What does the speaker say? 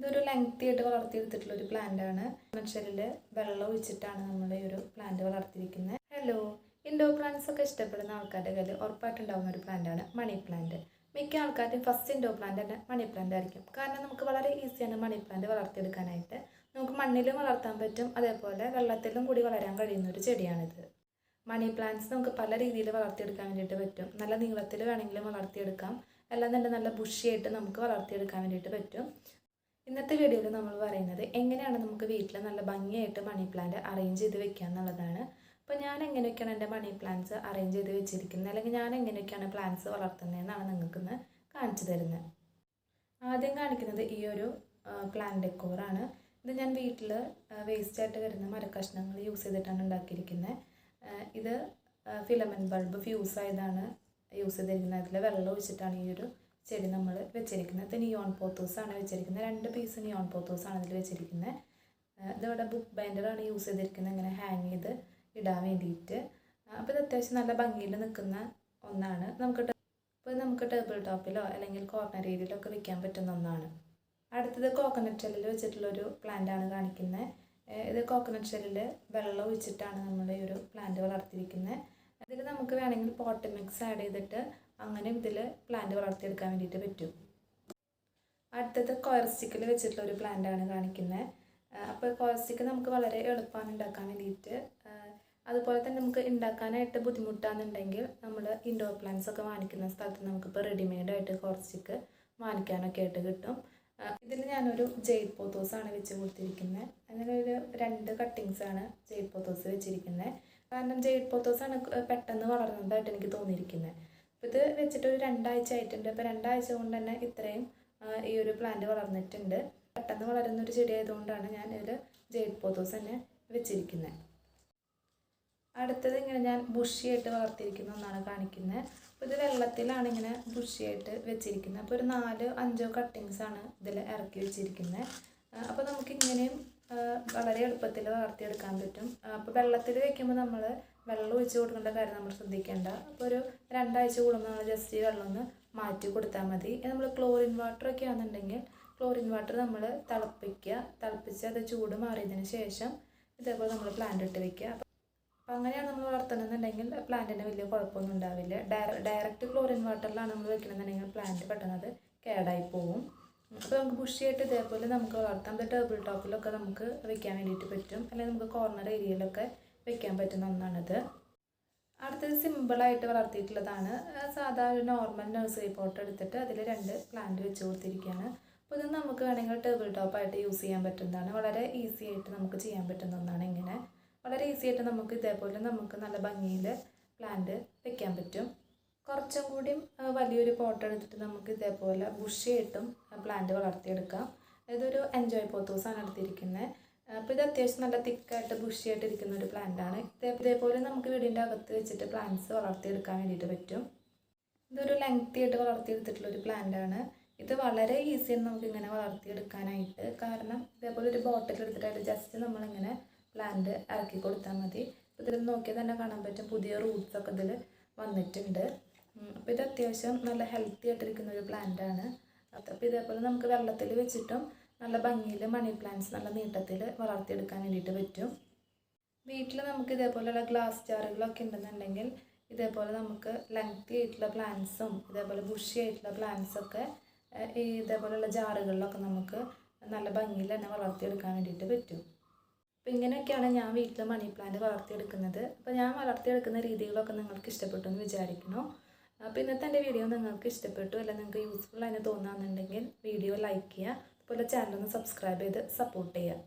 ഇതൊരു ലെങ്തി ആയിട്ട് വളർത്തിയെടുത്തിട്ടുള്ള ഒരു പ്ലാന്റ് ആണ്. മനുഷ്യരിൽ വെള്ളം ഒഴിച്ചിട്ടാണ് നമ്മൾ ഈ ഒരു പ്ലാന്റ് വളർത്തിയിരിക്കുന്നത്. ഹലോ ഇൻഡോർ പ്ലാന്റ്സ് ഒക്കെ ഇഷ്ടപ്പെടുന്ന ആൾക്കാരുടെ കയ്യിൽ ഉറപ്പായിട്ടുണ്ടാകുന്ന ഒരു പ്ലാന്റ് ആണ് മണി പ്ലാന്റ് മിക്ക ആൾക്കാരുടെയും ഫസ്റ്റ് ഇൻഡോർ പ്ലാന്റ് തന്നെ മണി പ്ലാന്റ് ആയിരിക്കും. കാരണം നമുക്ക് വളരെ ഈസിയാണ് മണി പ്ലാന്റ് വളർത്തിയെടുക്കാനായിട്ട്. നമുക്ക് മണ്ണിലും വളർത്താൻ പറ്റും അതേപോലെ വെള്ളത്തിലും കൂടി വളരാൻ കഴിയുന്ന ഒരു ചെടിയാണിത്. മണി പ്ലാന്റ്സ് നമുക്ക് പല രീതിയിൽ വളർത്തിയെടുക്കാൻ വേണ്ടിയിട്ട് പറ്റും. നല്ല നീളത്തിൽ വേണമെങ്കിലും വളർത്തിയെടുക്കാം. അല്ലാന്നുണ്ടെങ്കിൽ നല്ല ബുഷിയായിട്ട് നമുക്ക് വളർത്തിയെടുക്കാൻ വേണ്ടിയിട്ട് പറ്റും. ഇന്നത്തെ വീഡിയോയിൽ നമ്മൾ പറയുന്നത് എങ്ങനെയാണ് നമുക്ക് വീട്ടിൽ നല്ല ഭംഗിയായിട്ട് മണി പ്ലാന്റ് അറേഞ്ച് ചെയ്ത് വെക്കുക എന്നുള്ളതാണ്. അപ്പോൾ ഞാൻ എങ്ങനെയൊക്കെയാണ് എന്റെ മണി പ്ലാന്റ്സ് അറേഞ്ച് ചെയ്ത് വെച്ചിരിക്കുന്നത്? അല്ലെങ്കിൽ ഞാൻ എങ്ങനെയൊക്കെയാണ് പ്ലാന്റ്സ് വളർത്തുന്നതെന്നാണ് നിങ്ങൾക്കിന്ന് കാണിച്ചു തരുന്നത്. ആദ്യം കാണിക്കുന്നത് ഈ ഒരു പ്ലാന്റ് ഡെക്കോറാണ് ഇത് ഞാൻ വീട്ടിൽ വേസ്റ്റായിട്ട് വരുന്ന മരക്കഷ്ണങ്ങൾ യൂസ് ചെയ്തിട്ടാണ് ഉണ്ടാക്കിയിരിക്കുന്നത്. ഇത് ഫിലമെന്റ് ബൾബ് ഫ്യൂസ് ആയതാണ് യൂസ് ചെയ്തിരിക്കുന്നത്. അതിൽ വെള്ളം ഒഴിച്ചിട്ടാണ് ഈ ഒരു ചെടി നമ്മൾ വെച്ചിരിക്കുന്നത്. ഇത് നിയോൺ ആണ് വെച്ചിരിക്കുന്നത്. രണ്ട് പീസ് നിയോൺ ആണ് ഇതിൽ വെച്ചിരിക്കുന്നത്. ഇതിവിടെ ബുക്ക് ബൈൻഡറാണ് യൂസ് ചെയ്തിരിക്കുന്നത്. ഇങ്ങനെ ഹാങ് ചെയ്ത് ഇടാൻ വേണ്ടിയിട്ട്. അപ്പോൾ ഇത് അത്യാവശ്യം നല്ല ഭംഗിയിൽ നിൽക്കുന്ന ഒന്നാണ്. നമുക്ക് ഇപ്പോൾ നമുക്ക് ടേബിൾ ടോപ്പിലോ അല്ലെങ്കിൽ കോർണർ ഏരിയയിലോ ഒക്കെ വെക്കാൻ പറ്റുന്ന ഒന്നാണ്. അടുത്തത് കോക്കനട്ട് ഷെല്ലിൽ വെച്ചിട്ടുള്ളൊരു പ്ലാന്റ് ആണ് കാണിക്കുന്നത് ഇത് കോക്കനട്ട് ഷെല്ലിൽ വെള്ളം ഒഴിച്ചിട്ടാണ് നമ്മൾ ഈ ഒരു പ്ലാന്റ് വളർത്തിയിരിക്കുന്നത് അതിൽ നമുക്ക് വേണമെങ്കിൽ പോട്ട് മിക്സ് ആഡ് ചെയ്തിട്ട് അങ്ങനെ ഇതിൽ പ്ലാന്റ് വളർത്തിയെടുക്കാൻ വേണ്ടിയിട്ട് പറ്റും. അടുത്തത് കോയർ സ്റ്റിക്കിൽ വെച്ചിട്ടുള്ള ഒരു പ്ലാന്റ് ആണ് കാണിക്കുന്നത്. അപ്പോൾ കോയർ സ്റ്റിക്ക് നമുക്ക് വളരെ എളുപ്പമാണ് ഉണ്ടാക്കാൻ വേണ്ടിയിട്ട്. അതുപോലെ തന്നെ നമുക്ക് ഉണ്ടാക്കാനായിട്ട് ബുദ്ധിമുട്ടാണെന്നുണ്ടെങ്കിൽ നമ്മൾ ഇൻഡോർ പ്ലാന്റ്സ് ഒക്കെ വാങ്ങിക്കുന്ന സ്ഥലത്ത് നമുക്കിപ്പോൾ റെഡിമെയ്ഡ് ആയിട്ട് കോയർ സ്റ്റിക്ക് വാങ്ങിക്കാനൊക്കെ ആയിട്ട് കിട്ടും. ഇതിൽ ഞാനൊരു ജെയ്ഡ് പോത്തോസ് ആണ് വെച്ച് കൊടുത്തിരിക്കുന്നത്. അങ്ങനെ ഒരു രണ്ട് കട്ടിങ്സ് ആണ് ജെയ്ഡ് പോത്തോസ് വെച്ചിരിക്കുന്നത്. കാരണം ജെയ്ഡ് പോത്തോസ് ആണ് പെട്ടെന്ന് വളർന്നതായിട്ട് എനിക്ക് തോന്നിയിരിക്കുന്നത്. ഇത് വെച്ചിട്ട് ഒരു രണ്ടാഴ്ച ആയിട്ടുണ്ട്. അപ്പോൾ രണ്ടാഴ്ച കൊണ്ട് തന്നെ ഇത്രയും ഈ ഒരു പ്ലാന്റ് വളർന്നിട്ടുണ്ട്. പെട്ടെന്ന് വളരുന്ന ഒരു ചെടി ആയതുകൊണ്ടാണ് ഞാൻ ഇതിൽ ജെയ്ഡ് പോത്തോസ് തന്നെ വെച്ചിരിക്കുന്നത് അടുത്തത് ഇങ്ങനെ ഞാൻ ബുഷിയായിട്ട് വളർത്തിയിരിക്കുന്ന ഒന്നാണ് കാണിക്കുന്നത് അപ്പോൾ ഇത് വെള്ളത്തിലാണ് ഇങ്ങനെ ബുഷിയായിട്ട് വെച്ചിരിക്കുന്നത് അപ്പോൾ ഒരു നാലോ അഞ്ചോ കട്ടിങ്സാണ് ഇതിൽ ഇറക്കി വെച്ചിരിക്കുന്നത് അപ്പോൾ നമുക്ക് ഇങ്ങനെയും വളരെ എളുപ്പത്തിൽ വളർത്തിയെടുക്കാൻ പറ്റും. അപ്പോൾ വെള്ളത്തിൽ വെക്കുമ്പോൾ നമ്മൾ വെള്ളം ഒഴിച്ച് കൊടുക്കേണ്ട കാര്യം നമ്മൾ ശ്രദ്ധിക്കേണ്ട. അപ്പോൾ ഒരു രണ്ടാഴ്ച കൂടുമ്പോൾ നമ്മൾ ജസ്റ്റ് ഈ വെള്ളം ഒന്ന് മാറ്റി കൊടുത്താൽ മതി. നമ്മൾ ക്ലോറിൻ വാട്ടർ ഒക്കെ ആണെന്നുണ്ടെങ്കിൽ ക്ലോറിൻ വാട്ടർ നമ്മൾ തിളപ്പിക്കുക. തിളപ്പിച്ച് അത് ചൂട് മാറിയതിന് ശേഷം ഇതേപോലെ നമ്മൾ പ്ലാന്റ് ഇട്ട് വെക്കുക. അപ്പോൾ അങ്ങനെയാണ് നമ്മൾ വളർത്തുന്നതെന്നുണ്ടെങ്കിൽ പ്ലാന്റിന് വലിയ കുഴപ്പമൊന്നും ഉണ്ടാവില്ല. ഡയറക്റ്റ് ക്ലോറിൻ വാട്ടറിലാണ് നമ്മൾ വെക്കണമെന്നുണ്ടെങ്കിൽ പ്ലാന്റ് പെട്ടെന്ന് അത് കേടായി പോകും. നമുക്ക് ബുഷിയായിട്ട് ഇതേപോലെ നമുക്ക് വളർത്താം. ഇത് ടേബിൾ ടോപ്പിലൊക്കെ നമുക്ക് വെക്കാൻ വേണ്ടിയിട്ട് പറ്റും. അല്ലെങ്കിൽ നമുക്ക് കോർണർ ഏരിയയിലൊക്കെ വെക്കാൻ പറ്റുന്ന ഒന്നാണിത്. അടുത്തത് സിമ്പിളായിട്ട് വളർത്തിയിട്ടുള്ളതാണ്. സാധാ ഒരു നോർമൽ നഴ്സറി പോട്ട് എടുത്തിട്ട് അതിൽ രണ്ട് പ്ലാന്റ് വെച്ച് കൊടുത്തിരിക്കുകയാണ്. അപ്പോൾ ഇത് നമുക്ക് വേണമെങ്കിൽ ടേബിൾ ടോപ്പായിട്ട് യൂസ് ചെയ്യാൻ പറ്റുന്നതാണ്. വളരെ ഈസി ആയിട്ട് നമുക്ക് ചെയ്യാൻ പറ്റുന്ന ഒന്നാണ് ഇങ്ങനെ. വളരെ ഈസി ആയിട്ട് നമുക്ക് ഇതേപോലെ നമുക്ക് നല്ല ഭംഗിയിൽ പ്ലാന്റ് വെക്കാൻ പറ്റും. കുറച്ചും കൂടി വലിയൊരു പോട്ട് എടുത്തിട്ട് നമുക്ക് ഇതേപോലെ ബുഷിയായിട്ടും പ്ലാന്റ് വളർത്തിയെടുക്കാം. ഇതൊരു എൻജോയ് പോത്തോസാണ് എടുത്തിരിക്കുന്നത് അപ്പോൾ ഇത് അത്യാവശ്യം നല്ല തിക്കായിട്ട് ബുഷിയായിട്ട് ഇരിക്കുന്ന ഒരു പ്ലാന്റ് ആണ്. ഇതേപോലെ നമുക്ക് വീടിന്റെ അകത്ത് വെച്ചിട്ട് പ്ലാന്റ്സ് വളർത്തിയെടുക്കാൻ വേണ്ടിയിട്ട് പറ്റും. ഇതൊരു ലെങ്തി ആയിട്ട് വളർത്തിയെടുത്തിട്ടുള്ള ഒരു പ്ലാന്റ് ആണ്. ഇത് വളരെ ഈസിയാണ് നമുക്ക് ഇങ്ങനെ വളർത്തിയെടുക്കാനായിട്ട്. കാരണം ഇതേപോലെ ഒരു ബോട്ടിൽ എടുത്തിട്ട് ജസ്റ്റ് നമ്മളിങ്ങനെ പ്ലാന്റ് ഇറക്കി കൊടുത്താൽ മതി. ഇതിൽ നോക്കിയാൽ തന്നെ കാണാൻ പറ്റും പുതിയ റൂട്ട്സൊക്കെ ഇതിൽ വന്നിട്ടുണ്ട്. അപ്പോൾ ഇത് അത്യാവശ്യം നല്ല ഹെൽത്തി ആയിട്ടിരിക്കുന്ന ഒരു പ്ലാന്റ് ആണ്. അപ്പോൾ ഇതേപോലെ നമുക്ക് വെള്ളത്തിൽ വെച്ചിട്ടും നല്ല ഭംഗിയിൽ മണി പ്ലാന്റ്സ് നല്ല നീട്ടത്തിൽ വളർത്തിയെടുക്കാൻ വേണ്ടിയിട്ട് പറ്റും. വീട്ടിൽ നമുക്ക് ഇതേപോലെയുള്ള ഗ്ലാസ് ജാറുകളൊക്കെ ഉണ്ടെന്നുണ്ടെങ്കിൽ ഇതേപോലെ നമുക്ക് ലെങ്തി ആയിട്ടുള്ള പ്ലാന്റ്സും ഇതേപോലെ ബുഷി ആയിട്ടുള്ള പ്ലാന്റ്സൊക്കെ ഈ ഇതേപോലെയുള്ള ജാറുകളിലൊക്കെ നമുക്ക് നല്ല ഭംഗിയിൽ തന്നെ വളർത്തിയെടുക്കാൻ വേണ്ടിയിട്ട് പറ്റും. അപ്പോൾ ഇങ്ങനെയൊക്കെയാണ് ഞാൻ വീട്ടിൽ മണി പ്ലാന്റ് വളർത്തിയെടുക്കുന്നത്. അപ്പോൾ ഞാൻ വളർത്തിയെടുക്കുന്ന രീതികളൊക്കെ നിങ്ങൾക്ക് ഇഷ്ടപ്പെട്ടു എന്ന് വിചാരിക്കുന്നു. അപ്പോൾ ഇന്നത്തെ എന്റെ വീഡിയോ നിങ്ങൾക്ക് ഇഷ്ടപ്പെട്ടു അല്ല നിങ്ങൾക്ക് യൂസ്ഫുൾ ആയിട്ട് തോന്നുകയാണെന്നുണ്ടെങ്കിൽ വീഡിയോ ലൈക്ക് ചെയ്യുക. അതുപോലെ ചാനൽ ഒന്ന് സബ്സ്ക്രൈബ് ചെയ്ത് സപ്പോർട്ട് ചെയ്യുക.